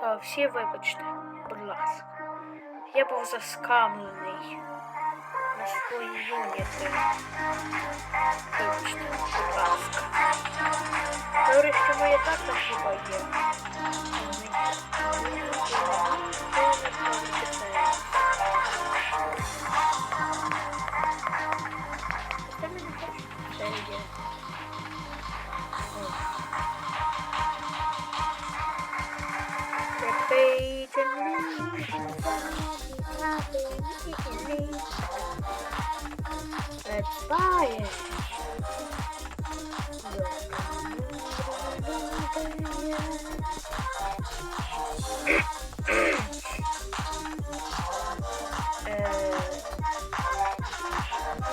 Та всі вибачте, будь ласка. Я був заскамлений на свої юніти. Вибачте, будь ласка. Добре, що моя тата хіба є. Це є. Ось. Буває.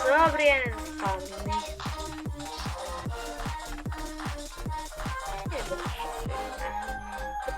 Добре, я не заставлений. Тепер підемо в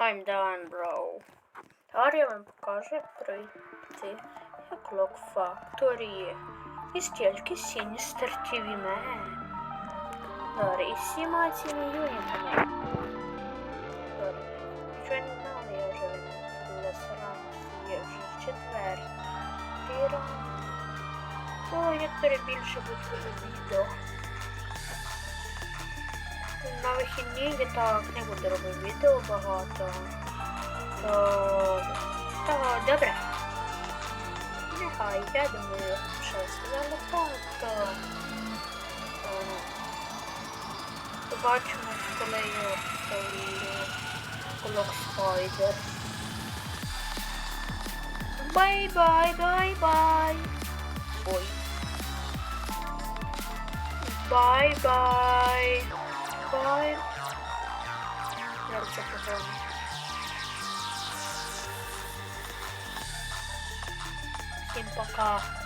I'm done, bro. Тепер я вам покажу, як пройти як лок факторії. І стільки Sinister TV Man. Добре, і всіма цими юнітами. Добре. Я не знала, я вже для є вже в четвертий раунд. О, більше будуть відео. На вихідні я так не буду робити відео багато. То, то добре. Нехай, я думаю, що я сказала так, то е, побачимось, коли я кулак спайдер. Бай-бай, бай-бай. Ой. Бай-бай. Бай. Зараз це погано. Всім пока.